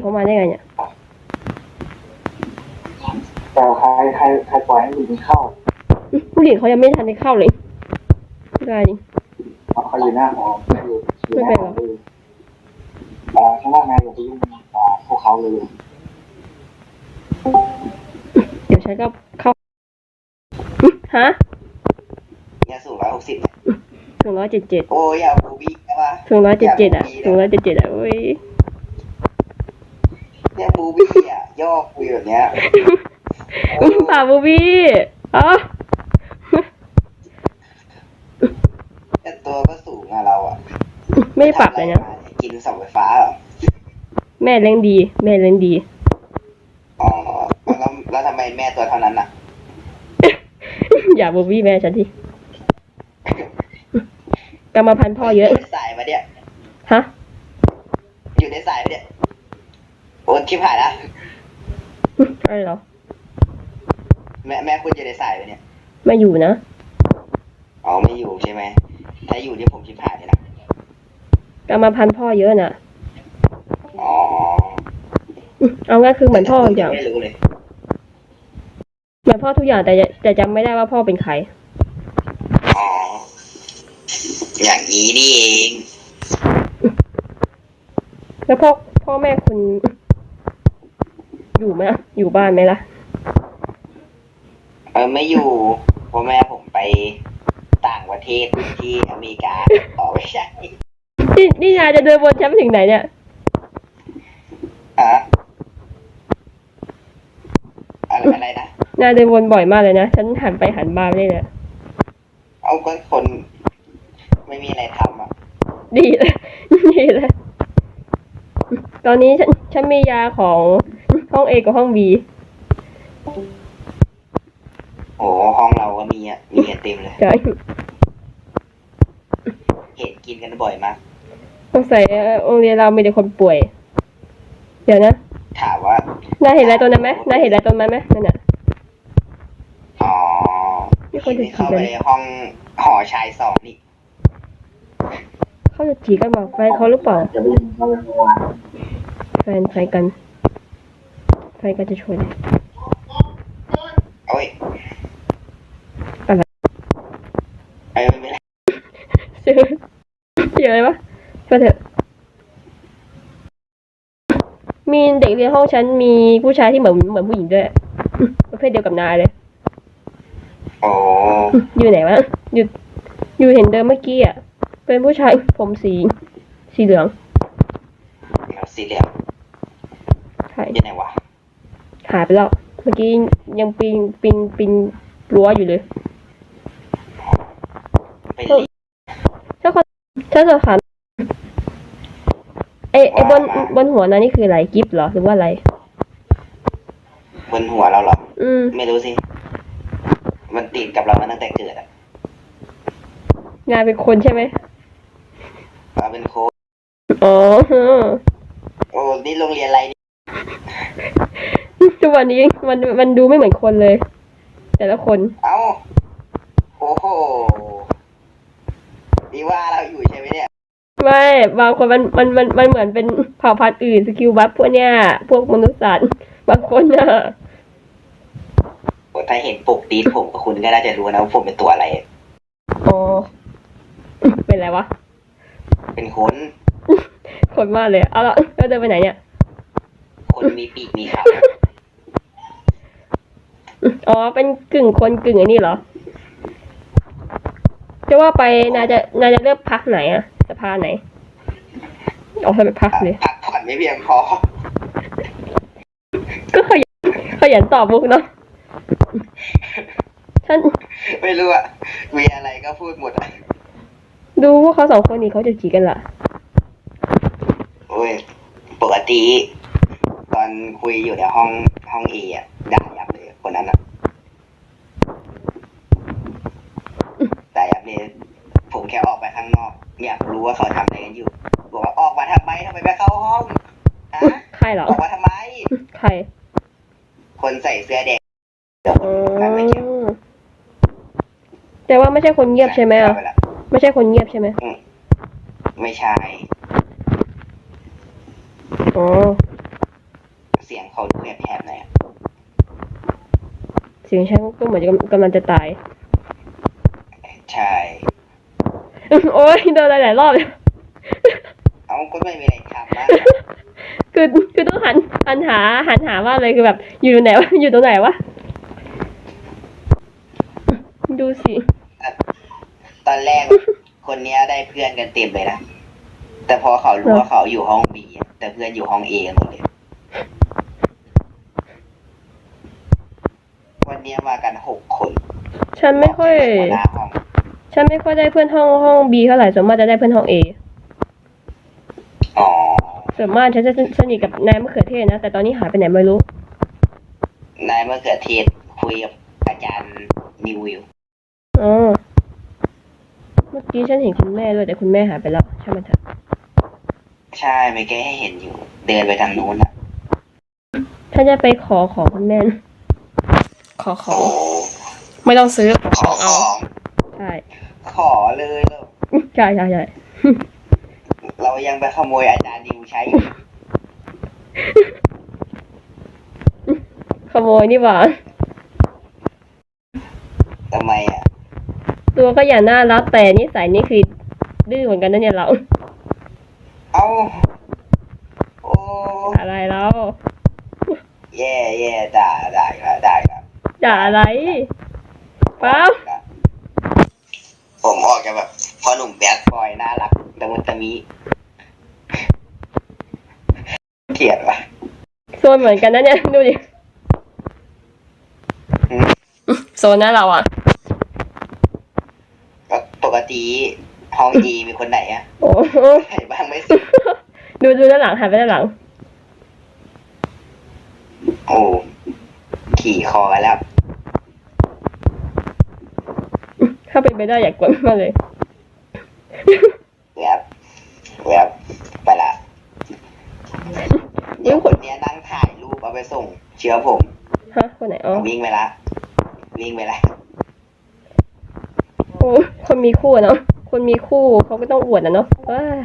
งเขามาได้ไงเนี่ยแต่ใครใครใครปล่อยให้ผู้หญิงเข้าอืมผู้หญิงเขายังไม่ทันได้เข้าเลยได้ดิเพราะเขาอยู่หน้าหออยู่อยู่หน้าหอเลยเอ่อข้างล่างนายอย่าไปยุ่งอ่าพวกเขาเลย เดี๋ยวฉันก็เข้าอืมฮะเนี่ยสูงร้อยหกสิบถึงร้อยเจ็ดเจ็ดโอ้ยอย่าบูบี้ใช่ปะถึงร้อยเจ็ดเจ็ดอะถึงร้อยเจ็ดเจ็ดอะโอ้ยเนี่ยบูบี้ อะย่อคุยแบบเนี้ยอืมป่าบูบี้อ๋อแต่ตัวก็สูงอะเราอะไม่ได้ปรับเลยนะ ทำอะไรมากินเสาไฟฟ้าเหรอ แม่เลี้ยงดี แม่เลี้ยงดี อ๋อ แล้วแล้วทำไมแม่ตัวเท่านั้นอะอย่าบูบี้แม่ฉันทีกรรมพันธุ์พ่อเยอะ ยู่ในสายมาเนี่ย ฮะ อยู่ในสายมาเนี่ย โอ้ชิบหายละ อะไรเหรอ แม่แม่คุณอยู่ในสายไปเนี่ย ไม่อยู่นะ อ๋อไม่อยู่ใช่ไหม ถ้าอยู่นี่ผมชิบหายเลยนะ กรรมพันธุ์พ่อเยอะน่ะ อ๋ออืมเอาง่ายคือเหมือนพ่อทุกอย่าง ไม่รู้เลย เหมือนพ่อทุกอย่างแต่จะแต่จำไม่ได้ว่าพ่อเป็นใคร อ๋อ อย่างนี้นี่เอง แล้วพ่อพ่อแม่คุณ อยู่ไหมล่ะ อยู่บ้านไหมล่ะ เออไม่อยู่เพราะแม่ผมไปต่างประเทศที่อเมริกาอ๋อไม่ใช่นี่นี่นายจะเดินวนแชมป์ถึงไหนเนี่ยอะอะไรอะไรนะนายเดินวนบ่อยมากเลยนะ ฉันหันไปหันมาเลยเนี่ยเอาก็คน ไม่มีอะไรทำอะดีเลยดีเลย ตอนนี้ฉันฉันมียาของ ห้องเอกับห้องบีโอ้ห้องเราก็มีอะ มีกันเต็มเลยใช่เห็นกินกันบ่อยมากสงสัยโรงเรียนเรามีแต่คนป่วย เดี๋ยวนะถามว่านายเห็นอะไรตัวนั้นไหมนายเห็นอะไรตัวนั้นไหมนั่นน่ะอ๋อมีคนจะที่เข้าขี่กัไปนในห้องหอชายสองนี่เขาจะจีกันมาแฟนเขาหรือเปล่าจะไปยุ่งเขาเลยว่าแฟนใครกัน ใครกันจะชวนโอ้ยอะไรเออไม่เป็นไรเจอเจออะไรปะมาเถอะ มีเด็กเรียนห้องฉันมีผู้ชายที่เหมือนเหมือนผู้หญิงด้วย ประเภทเดียวกับนายเลย โอ้อยู่ไหนวะ อยู่ อยู่เห็นเดิมเมื่อกี้อะ เป็นผู้ชายผมสี สีเหลือง สีเหลืองใช่ยังไงวะ หายไปแล้ว เมื่อกี้ยังปีนปีนปีนรั้วอยู่เลยเป็นลิงถ้าคนถ้าสอบถามไอไอบนบนหัวนั้นนี่คืออะไรกิฟต์เหรอหรือว่าอะไร บนหัวเราเหรอ อืม ไม่รู้สิ มันติดกับเรามาตั้งแต่เกิดอะงานเป็นคนใช่ไหมเราเป็นโค้ชอ๋อ โอ้นี่โรงเรียนอะไรนี่ ทุกวันนี้มันมันดูไม่เหมือนคนเลย แต่ละคน เอ้าโอ้โหนี่ว่าเราอยู่ใช่ไหมเนี่ย ไม่บางคนมันมันมันมันเหมือนเป็นเผ่าพันธุ์อื่นสกิลบัฟพวกเนี้ยพวกมนุษย์สัตว์บางคนน่ะโอ้ถ้าเห็นปกดีดผมกับคุณก็น่าจะรู้นะว่าผมเป็นตัวอะไร อ๋อ เป็นไรวะ เป็นคน คนมากเลย เอาละแล้วเดินไปไหนเนี่ย คนมีปีกมีเขา อ๋อ เป็นกึ่งคนกึ่งไอ้นี่เหรอ จะว่าไปนายจะนายจะเลือกพักไหนอะสภาไหนออกไปพักเลยพักผ่อนไม่เพียงพอ ก็ขยันขยันตอบมุกเนาะฉันไม่รู้อะมีอะไรก็พูดหมดอะดูพวกเขาสองคนนี้เขาจะจีกันล่ะโอ้ยปกติ ตอนคุยอยู่ในห้องห้องเออะด่ายับเลยคนนั้นอะด่ายับเลยผมแค่ออกไปข้างนอก อยากรู้ว่าเขาทำอะไรกันอยู่ บอกว่าออกมาทำไมทำไมไม่เข้าห้องฮะ ใครเหรอ ออกมาทำไม ใคร คนใส่เสื้อแดงเดี๋ยว อ๋อ นั่นไม่เกี่ยว แต่ว่า ไม่ใช่คนเงียบใช่ไหมอะเอาปละไม่ใช่คนเงียบใช่ไหม ไม่ใช่ อ๋อเขาดูแอบแอบๆหน่อยอะเสียงฉันก็เหมือนจะกำลังจะตาย ใช่ โอ๊ยโดนหลายๆรอบเลยเอาก็ไม่มีอะไรทำบ้างคือคือต้องหันหันหาหันหาว่าอะไรคือแบบ อยู่ตรงไหนวะอยู่ตรงไหนวะดูสิ ตอนแรก คนเนี้ยได้เพื่อนกันเต็มเลยนะ แต่พอเขารู้ว่าเขาอยู่ห้องบีอะแต่เพื่อนอยู่ห้องเอกันหมดเลยวันเนี้ยมากันหกคนฉันไม่ค่อย หัวหน้าห้องฉันไม่ค่อยได้เพื่อนห้องห้องบีเท่าไหร่ส่วนมากจะได้เพื่อนห้องเออ๋อส่วนมากฉันจะสนิทกับนายมะเขือเทศนะ แต่ตอนนี้หายไปไหนไม่รู้ นายมะเขือเทศคุยกับอาจารย์นิวอยู่อ๋อเมื่อกี้ฉันเห็นคุณแม่ด้วยแต่คุณแม่หายไปแล้วใช่ไหมนเถอะใช่ไม่แก้ให้เห็นอยู่ เดินไปทางนู้นอะฉันจะไปขอของคุณแม่นะขอขอโอ้งไม่ต้องซื้อขอขขอองขเอาองใช่ขอเลยเหรอใช่ใช่ใช่เรายังไปขโมยอาจารย์นิวใช้อยู่ขโมยนี่หว่าทำไมอะ ตัวก็อย่าน่ารักแต่นิสัยนี่คือดื้อเหมือนกันนะเนี่ยเรา เอ้าโอ้อะไรเราแย่แย่ด่าได้ครับได้ครับด่าอะไรเปล่าผมออกจะแบบพอหนุ่มแบดบอยน่ารักแต่มันจะมีเกลียดว่ะโซนเหมือนกันนะเนี่ยดูดิอืมโซนนะเราอะก็ ปกติห้องอีมีคนไหนอะโอ้โหใครบ้างไม่สิดูดูด้านหลังหันไปด้านหลัง โอ้ขี่คอกันแล้ว ถ้าเป็นไปได้อยากกดมากเลย แวบแวบไปละเดี๋ยวคนเนี้ยนั่งถ่ายรูปเอาไปส่ง เชื่อผมฮะคนไหนอ๋อ วิ่งไปละ วิ่งไปละโอ้ คนมีคู่อะเนาะคนมีคู่เขาก็ต้องอวดนะเนาะเอ้ย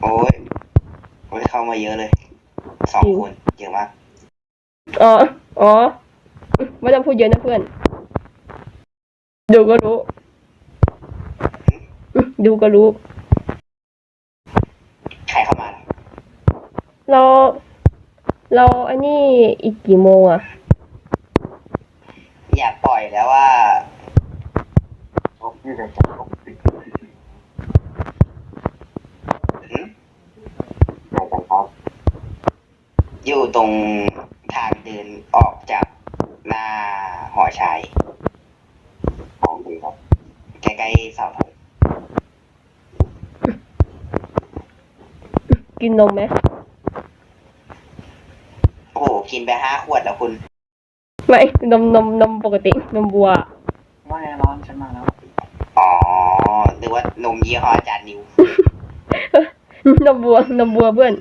โอ้ยโอ้ยเข้ามาเยอะเลยสองคนเยอะมากอ๋ออ๋อไม่ต้องพูดเยอะนะเพื่อน ดูก็รู้ ดูก็รู้ใครเข้ามาล่ะเรา เราอันนี้อีกกี่โมงอะอยากปล่อยแล้วว่า ผมที่จะจับผมติดหืมไหนกันครับ อยู่ตรงทางเดินออกจากหน้าหอชัยของดีครับใกล้ๆเสาธงกินนมไหมโอ้โห กินไปห้าขวดแล้วคุณ ไม่นมนมนมปกตินมบัว ไม่ร้อนฉันมาแล้ว อ๋อ หรือว่า นมยี่ห้ออาจารย์นิวนมบัวนมบัวเพื่อน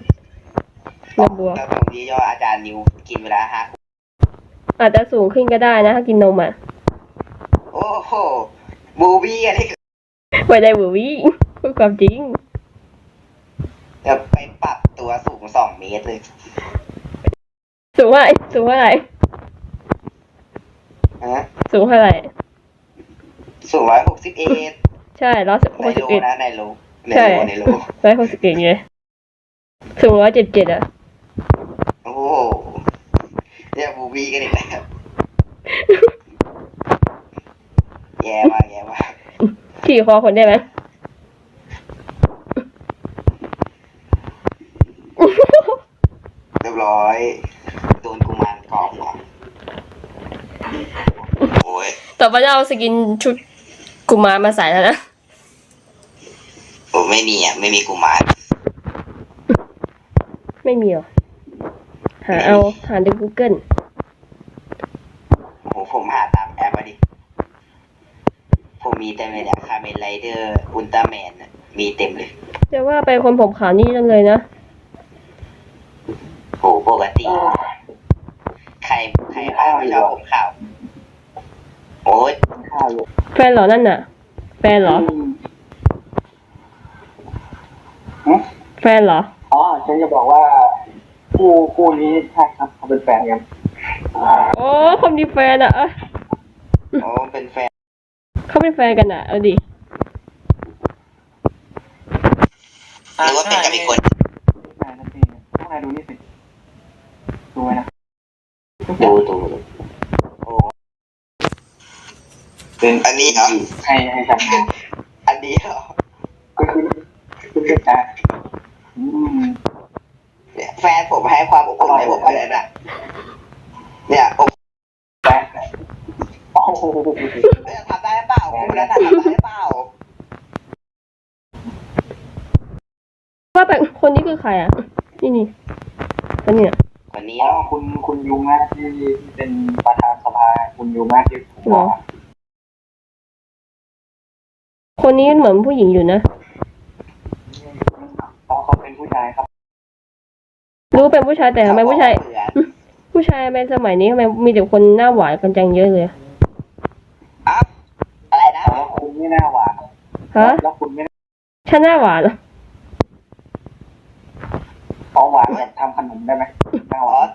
นมบัว แล้วนมยี่ห้ออาจารย์นิวกินเวลาห้าขวดอาจจะสูงขึ้นก็ได้นะถ้ากินนมอะ โอ้โหบูบี้อะไรกันไม่ได้บุวิพูดความจริงจะไปปรับตัวสูงสองเมตรเลย สูงเท่าไหร่สูงเท่าไหร่ฮะสูงเท่าไหร่สูงร้อยหกสิบเอ็ด ใช่ร้อยหในกสิบโลเอ็ดนะในโลในใช่โลในโลร้อยหกสิบเอ็ดไงสูงร้อยเจ็ดเจ็ดอะ โอ้โหเรียกบูบี้กันอีกแล้วแย่มากแย่มากขี่คอคนได้ไหมเรียบร้อยโดนกุมารกรอบหัวโอ้ยต่อไปจะเอาสกินชุดกุมารมาใส่แล้วนะผม ไม่มีอะ ไม่มีกุมารไม่มีหรอ หาเอาหาใน Google โอ้โหผมหาตามแอปมาดิ ผมมีเต็มเลยเนี่ยคาเมนไรเดอร์ อุลตร้าแมนน่ะมีเต็มเลย จะว่าไปคนผมขาวนี่จังเลยนะ โหปกติ ใครใครบ้างไม่ชอบผมขาว โอ้ยข้าวอยู่แฟนเหรอนั่นน่ะ แฟนเหรอ อืม ฟนเหรอ อ๋อ ฉันจะบอกว่าคู่คู่นี้ใช่ครับเขาเป็นแฟนกันโอ้คนมีแฟนอะเอ้ยโอ้เป็นแฟน เขาเป็นแฟนกันอะ เอาดิ หรือว่าเป็นกับอีกคน ใช่นะพี่ข้างในดูนี่สิดูไว้นะดูดูโอ้เป็นอันนี้เหรอให้ให้จำอันนี้เหรอ ก็คือคือเป็นการอืม เนี่ยแฟนผมให้ความอบอุ่นให้ผมเลยนะเนี่ยอบ แฟนโอ้โห เนี่ยทำได้หรือเปล่าคุณนั้นน่ะทำได้หรือเปล่า ว่าแต่ คนนี้คือใครอะ นี่นี่คนนี้อะคนนี้อ๋อคุณคุณยุงนะที่ที่เป็นประธานสภาคุณยุงนะที่ผมบอกอะคนนี้เหมือนผู้หญิงอยู่นะ เพราะเขาเป็นผู้ชายครับรู้เป็นผู้ชายแต่ทำไมผู้ชายเผื่อผู้ชายทำไมสมัยนี้ทำไมมีแต่คนหน้าหวานกันจังเยอะเลยอะอ้าวอะไรนะแต่ว่าคุณไม่น่าหวานฮะแล้วคุณไม่น่าฉันหน้าหวานเหรอ เอาหวานแบบทำขนมได้ไหมหน้าหอ๋วาอน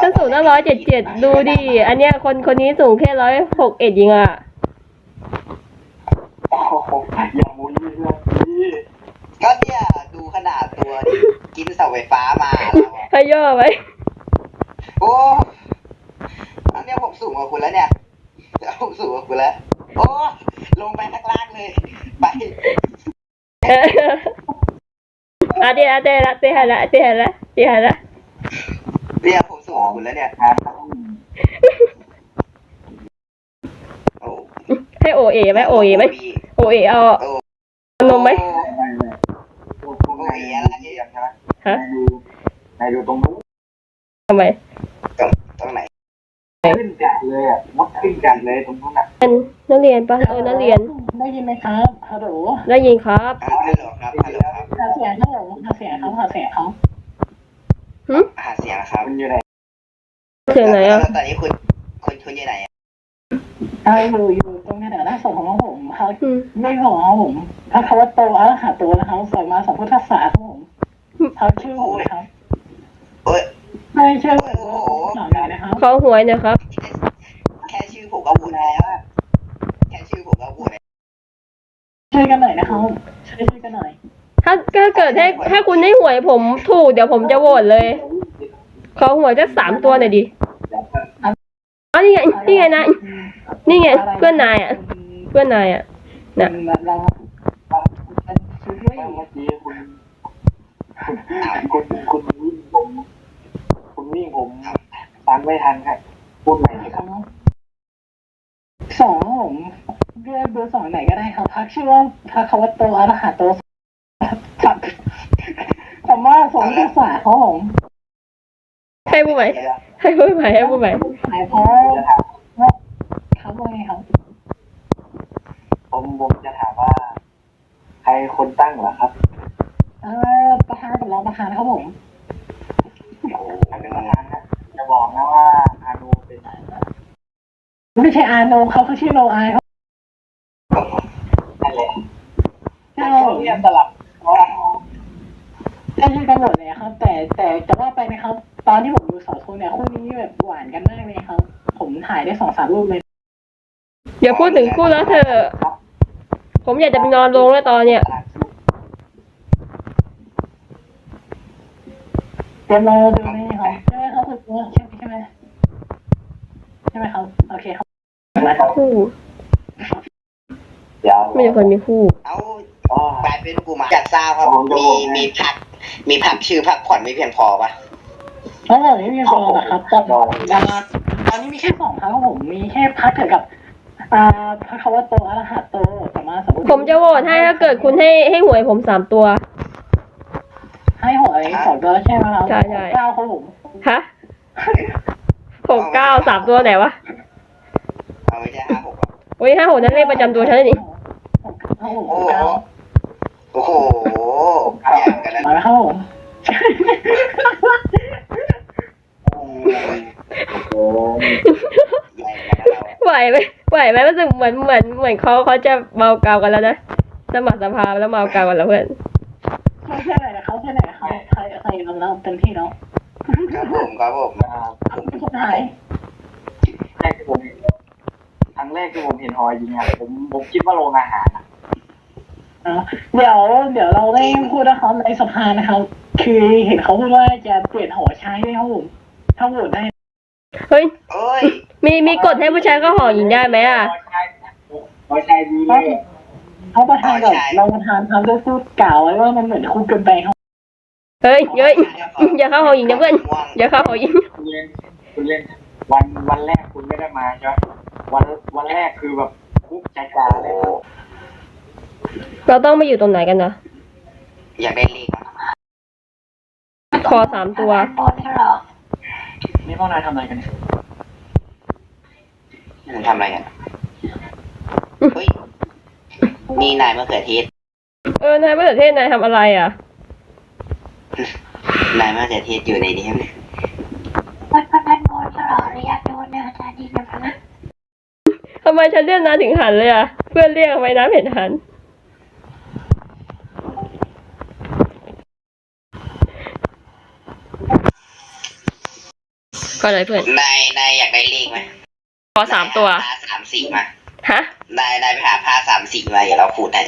ฉันสูงตั้งร้อยเจ็ดเจ็ดดูดิ อันเนี้ยคนคนนี้สูงแค่ร้อยหกเอ็ดยิงอะ โอ้โหอย่ามุ้ยเรื่องนี้ก็เนี่ยดูขนาดตัวดิกินเสาไฟฟ้ามาเราอะให้ย่อไว้ โอ้อันเนี้ยผมสูงกว่าคุณแล้วเนี่ยผมสูงกว่าคุณแล้ว โอ้ลงไปข้างล่างเลย ไป เออ อะเดี๋ยวเดี๋ยวละเดี๋ยวละเดี๋ยวละเดี๋ยวละเนี่ยผมสูงกว่าคุณแล้วเนี่ยครับโอ้ให้โอเอไหมโอเอไหมโอเอเอานมไหมไม่ไม่พวกพวกนายดูเยี่ยมใช่ไหมฮะนายดูนายดูตรงนู้นทำไมตรงไหน ขึ้นจัดเลยอะมดขึ้นจัดเลยตรงนู้นอะเป็นนักเรียนปะเออนักเรียน ได้ยินไหมครับฮัลโหลได้ยินครับอ่าฮัลโหลครับฮัลโหลครับหาเสียงครับผมหาเสียงครับหาเสียงครับหึหาเสียงนะครับมันอยู่ไหนเสียงไหนอะแล้วตอนนี้คุณคุณคุณอยู่ไหนอะเอาอยู่อยู่ตรงแถวหน้าศพของผมเขาอืมไม่ของของผมพระคาวโตอรหัตโตนะครับสอยมาสองพุทธศาสนาครับผมเขาชื่อผมนะครับโอ้ย ไม่เชื่อผมว่าผมสอนได้นะครับ ขอหวยหนะครับ แค่ชื่อผมก็วุ่นแล้วแค่ชื่อผมก็วุ่นแล้วช่วยกันหน่อยนะครับช่วยช่วยกันหน่อย ถ้าถ้าเกิดให้ถ้าคุณให้หวยผมถูกเดี๋ยวผมจะโหวตเลย ขอหวยจะสามตัวหน่อยดิอ๋อนี่ไงนี่ไงนายนี่ไงเพื่อนนายอะ เพื่อนนายอะ น่ะแบบเราเป็นช่วยเมื่อกี้คุณคุณคุณวิ่งผมคุณ วิ่งผมฟังไม่ทันครับพูดใหม่เลยครับสองผมเลือกเบอร์สองไหนก็ได้ครับพักชื่อว่าพระคาวโตอรหัตโตครับผมว่าสมพุทธศาสนาครับผมให้ผู้ใหม่ให้ผู้ใหม่ให้ผู้ใหม่หายเพราะจะถามครับว่าไงครับผมผมจะถามว่า ใครคนตั้งเหรอครับ เออประธานกับรองประธานครับผม อันเป็นประธานนะจะบอกนะว่าอานูเป็น ไม่ใช่อาโนเขาเขาชื่อโนอายครับนั่นแหละใช่เขาเรียกสลับว่าใช่ใช่กันหมดเลยครับ แต่แต่จะว่าไปนะครับ ตอนที่ผมดูสาโทนเนี่ยคู่นี้แบบหวานกันมากเลยครับ ผมถ่ายได้สองสามรูปเลยอย่าพูดถึงคู่แล้วเธอะ ผมอยากจะไปนอนโรงแล้วตอนเนี้ย เดี๋ยวรอดูนี่ครับใช่ไหมครับคุณตัวใช่ใช่ไหมใช่ไหมครับโอเคครับ คู่ เดี๋ยวไม่ใช่คนมีคู่ เอาอ๋อกลายเป็นกูมาจัดทราบครับมีมีพัก มีพักชื่อพักผ่อนไม่เพียงพอปะเพราะผมไม่มีคนนะครับตอนตอนนี้มีแค่สองพักครับผมมีแค่พักเกี่ยวกับอ่าพระคาวโตอรหัตโตสามารถสมมติผมจะโหวตให้ถ้าเกิดคุณให้ให้หวยผมสามตัว ให้หวยสองตัวใช่ไหมครับใช่ใช่เก้าครับผมฮะหกเก้าสามตัวไหนวะเอาไม่ใช่ห้าหกหรอกโอ้ยห้าหกนั่นเลขประจำตัวฉันนี่ หกครับผมหกเก้าโอ้โหแย่งกันแล้วมาแล้วครับผมโอ้โหแย่งกันแล้วเราไหวไหมไหวไหมรู้สึกเหมือนเหมือนเหมือนเขาเขาจะเมาเกากันแล้วนะสมัครสภาแล้วเมาเกากันแล้วเพื่อนไม่ใช่ไหนนะครับใช่ไหนเขาใครใครกำลังเต็มที่แล้วครับผมครับผมอ่าสุดท้ายแรกที่ผมเห็นครั้งแรกที่ผมเห็นฮอยยิงอะไรผมผมคิดว่าโรงอาหารนะอะ เดี๋ยวเดี๋ยวเราได้พูดนะครับในสภานะครับ คือเห็นเขาพูดว่าจะเปลี่ยนหอใช้ด้วยครับผมถ้าโหวตได้ เฮ้ย เอ้ยมีมีกฎให้ผู้ชายเข้าหอหญิงได้ไหมอะฮอยชายฮอยชายดีเลยเขาประธานกับรองประธานครับได้พูดกล่าวไว้ว่ามันเหมือนคุกเกินไปครับเฮ้ยเฮ้ยอย่าเข้าหอหญิงนะเพื่อนอย่าเข้าหอหญิง คุณเล่นคุณเล่น วันวันแรกคุณไม่ได้มาใช่ไหมวันวันแรกคือแบบคุกใจกาเลย เราต้องไปอยู่ตรงไหนกันนะ อยากได้เลขอะคอสามตัวนี่พวกนายทำอะไรกันเนี่ยมึงทำอะไรกันเฮ้ย นี่นายมะเขือเทศ เออ นายมะเขือเทศนายทำอะไรอะ นายมะเขือเทศอยู่ในนี้ไหมมันมันมันโมนตลอดเลยอยากโดนเนี่ยอาจารย์ดีนะพนะทำไมฉันเรียกนายถึงหันเลยอะ เพื่อนเรียกทำไมน้ำเห็นหัน ก็เลยเพื่อน นายนายอยากได้เลขไหมขอสามตัวผ้าสามสีมา ฮะ นายนายไปหาผ้าสามสีมาเดี๋ยวเราขูดให้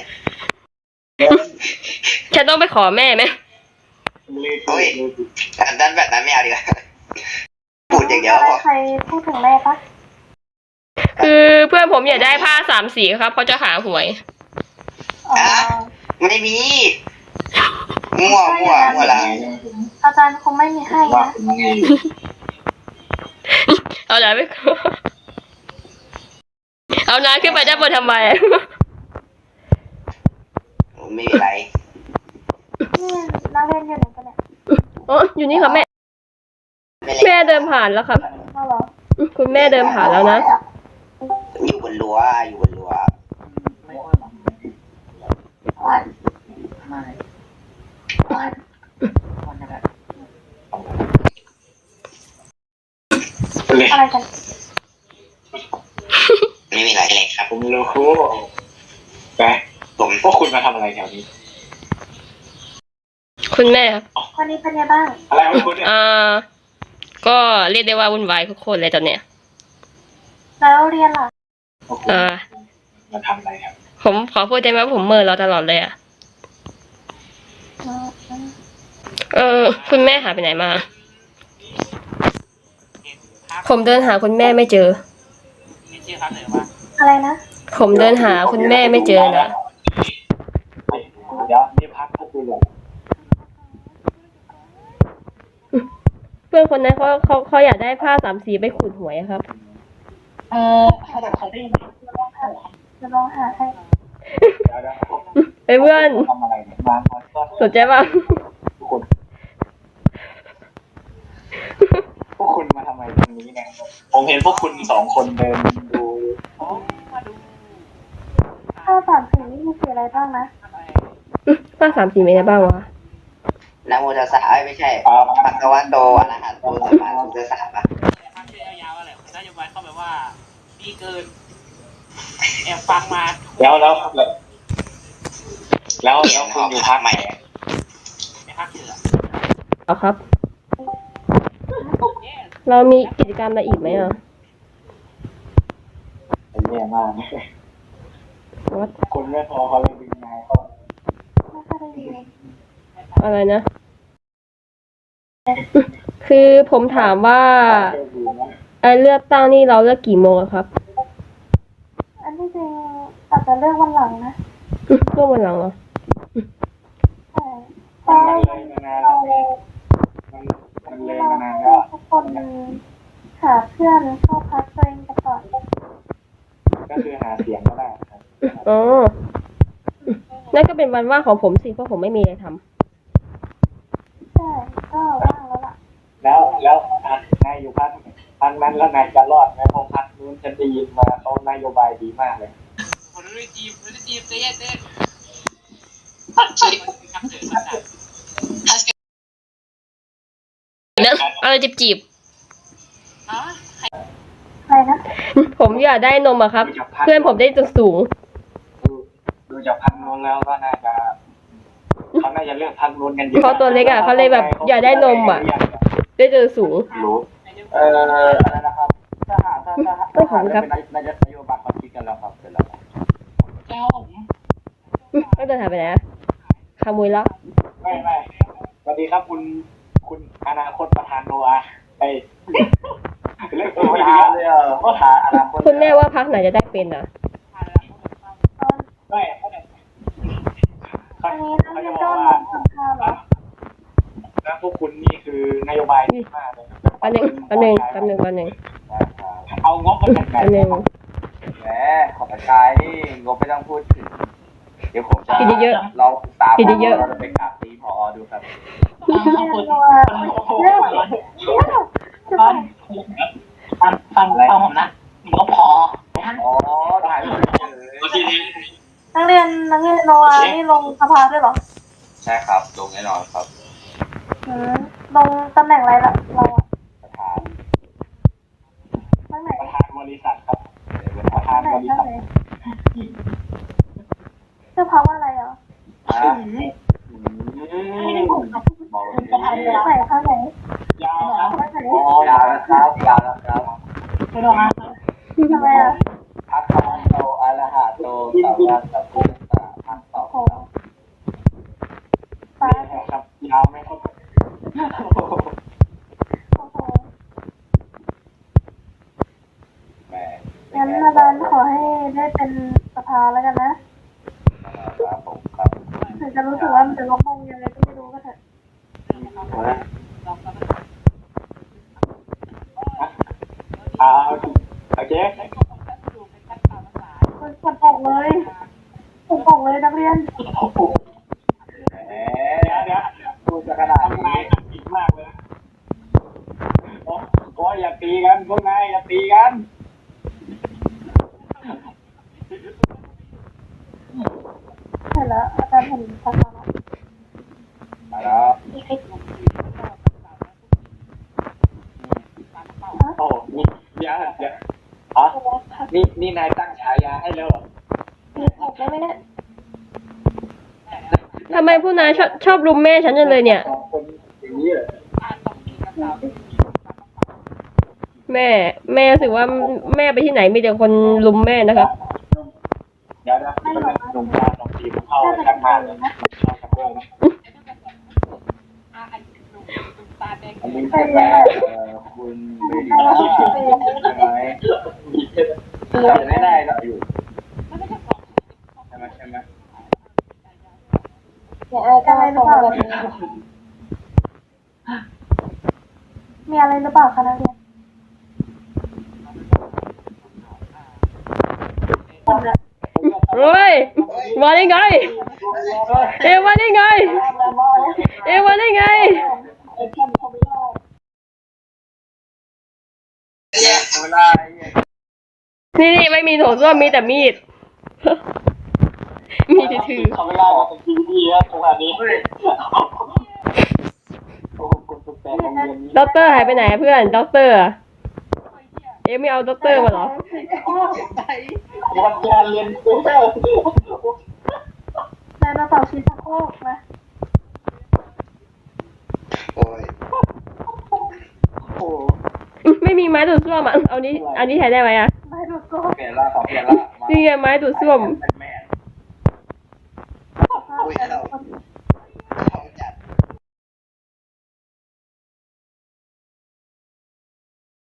ฉันต้องไปขอแม่ไหมเลยเฮ้ยแบบนั้นแบบนั้นไม่เอาดีกว่าขูดอย่างเดียวอะไรพอใครพูดถึงแม่ปะคือเพื่อนผมอยากได้ผ้าสามสีครับเขาจะหาหวย อ๋อไม่มีมั่วมั่วมั่วละอาจารย์คงไม่มีให้ว่านะคุณไง เอาไหนไปขอเอาน้ำขึ้นไปด้านบนทำไมไม่มีไรนี่นักเรียนอยู่ไหนกันเนี่ยอ๋ออยู่นี่ครับแม่ไม่ แม่เล่นเดินผ่านแล้วครับ เอาเหรอคุณแม่เดินผ่านแล้วนะ อยู่บนรั้วอยู่บนรั้ว ไม่อ้อนหรอกวันไม่วันอ้อนก็ได้อะไรกัน ไม่มีไรเลยครับ ผมรู้ไปผมพวกคุณมาทำอะไรแถวนี้ คุณแม่ครับวันนี้เป็นไงบ้าง อะไรของคุณเนี่ยอ่าก็เรียกได้ว่าวุ่นวายทุกคนเลยตอนเนี้ยแล้วเรียนล่ะพวกคุณอ่ามาทำอะไรครับ ผมขอพูดได้ไหมว่าผมเมินเราตลอดเลยอะอืมอืมเออ คุณแม่หายไปไหนมา ผมเดินหาคุณแม่ไม่เจออะไรนะ ผมเดินหาคุณแม่ไม่เจอนะเดี๋ยวนี่พักพวกคุณเลยเพื่อนคนนั้นเขาเขาเขาอยากได้ผ้าสามสีไปขูดหวยอะครับ เออเขาบอกเขาได้ยินจะลองหาให้เดี๋ยวเดี๋ยวเฮ้ยเพื่อนทำอะไรเนี่ยมามาก็ สนใจป่ะ ทุกคนพวกคุณมา ทำอะไรตรงนี้เนี่ยผมเห็นพวกคุณสองคนเดินดูอ๋อมาดูถ้าสามสีนี่มีสีอะไรบ้างนะผ้าสามสีมีอะไรบ้างวะนะโมตัสสะเอ้ยไม่ใช่อ่าปักกวาโตอะรหันโตสัมมาสัมพุทธัสสะปะทางชื่อยาวๆอะไรนโยบายเข้าแบบว่าดีเกินแอบฟังมาแล้วแล้วแล้วแล้วแล้วคุณอยู่พักไหน ในภาคเหนือเอาครับ เรามีกิจกรรมอะไรอีกไหมอะแย่มากวัดคนไม่พอเขาเลยดึงนายเขาไม่ค่อยได้ยินอะไรนะ คือผมถามว่าเจอดูนะไอเลือกตั้งนี่เราเลือกกี่โมงอะครับ อันที่จริงอาจจะเลือกวันหลังนะเลือกวันหลังเหรอใช่เพรา มันเลยเรามานานแล้วทุกคนหาเพื่อนเข้าพักตัวเองกันก่อนก็คือหาเสียงก็ได้ครับอ๋อนั่นก็เป็นวันว่างของผมสิเพราะผมไม่มีอะไรทำใช่ก็ว่างแล้วล่ะแล้วแล้วอะนายอยู่พักพักนั้นแล้วนายจะรอดไหมเพราะพักนู้นฉันได้ยินมาเขานโยบายดีมากเลย ผมรู้จีบรู้จีบเต้เต้ครับเสื อมันหนักเนี่ยอะไรจีบจีบอ๋ออะไรนะๆผมอยากได้นมอะครับ เพื่อนผมได้ตัวสูงดูดูจากพักนู้นแล้วก็น่าจะเขาน่าจะเลือกพักนู้นกันเยอะเพราะตัวเล็กอะเขาเลยแบบอยากได้นมอะได้เจอสูง รู้ เอ่ออะไรนะครับถ้าหากถ้าถ้าถ้าไม่ของครับเป็นนายนโยบายเขาคิดกันแล้วครับเสร็จแล้วแล้วผมอืมก็เดินหายไปไหนอะขโมยแล้วไม่ไม่สวัสดีครับคุณคุณอนาคตประธานโนอา ไอเรื่องประธานเลยเออประธานอนาคตคุณแน่ว่าพักไหนจะได้เป็นอะไม่เขาอันนี้นักเขาเรีจะยนบอก็กว่าทำข้าวเหรอแล้วพวกคุณนี่คือนโยบายดีมากเลยแป๊บนึงแป๊บนึงแป๊บนึงแป๊บนึงเอางบมาจากไหนแป๊บนึงแหมของกระชายนี่งบไม่ต้องพูดถึงเดี๋ยวผมจะกินเยอะลองตามกินเยอะเราจะไปกราบตีพอดูครับ นักเรียนตัวเลิกจะไป ฟังฟังฟังผมนะผมก็พอ อ๋อถ่ายรูปเฉย บางทีนี้ นักเรียนนักเรีย นโนอานี่ลงสภาด้วยเหรอใช่ครับลงแน่นอนครับอืมลงตำแหน่งอะไรล่ะเราอะประธานตำแหน่งประธานบริษัทครับประธานตำแหน่บงริเท่าษัทไหร่ชื่อพักว่าอะไรเหรออะอืมบอกเลยข้างไหนข้างไหนยาวครับข้างไหนอ๋อยาวนะครับยาวนะครับไม่ต้องนะ ทำไมอะ พักคำโตอะระหะโตสัมมาสัมพุทธัสสะพักต่อ โอ้โหฟ้า ครับยาวไหมครับ โอ้โห แหม งั้นอาจารย์ขอให้ได้เป็นสภาแล้วกันนะ ครับผมครับ ถึงจะรู้สึกว่ามันจะลงห้องยังไงก็ไม่รู้ก็เถอะ อ่าโอ เคมันกดออกเลยกดออกเลยนักเรียนแหม เดี๋ยวเดี๋ยว พูดจะขนาด ทำนา นี้ ยตัดสินมากเลยโอ้โอ้อย่าตีกันพวกนายอย่าตีกัน เห็นแล้วอาจารย์เห็นสภาแล้ว มาแล้ว มีคลิป โอ้นี่เดี๋ยวเดี๋ยวอ๋อนี่นี่นายตั้งฉายาให้แล้วเหรอ มีออกได้ไหมเนี่ย ทำไมผู้ นายชอบชอบรุมแม่ฉันจังเลยเนี่ย สองคนอย่างนี้เหรอแม่ แม่รู้สึกว่าแม่ไปที่ไหนมีแต่คนลุมแม่นะครับ เดี๋ยวนะมันเป็นหนุ่มตาสองทีมเข้ากันมากเลยเข้ากันด้วยนะอันนี้ใช่ไหมเอ่อคุณเบดีนาใช่ไหมจำไม่ได้หรอกอยู่ใช่ไหมใช่ไหม เดี๋ยอะไรหรือเปล่ามีอะไรหรือเปล่าคะนักเรียนเฮ้ยมาได้ไง เอมาได้ไง เอมาได้ไงนี่นี่ไม่มีโถส้วมมีแต่มีด มีดถือเขาเวลาเราเป็นทีวีครับตรงอันนี้โอ้โหคุณตุ๊กแกโรงเรียนนี้ด็อกเตอร์หายไปไหนอะเพื่อนด็อกเตอร์อะเอ๊ะไม่เอาด็อกเตอร์มาเหรอ วันแกเรียนตุ๊กแกไดโนเสาร์ชีสโครกนะโอ้ยโอ้โหไม่มีไม้ดูดซ่วมอะเอานี้อันนี้ใช้ได้ไหมอะไดโนเสาร์เปลี่ยนละขอเปลี่ยนละมานี่ไงไม้ดูดซ่วม เป็น おい。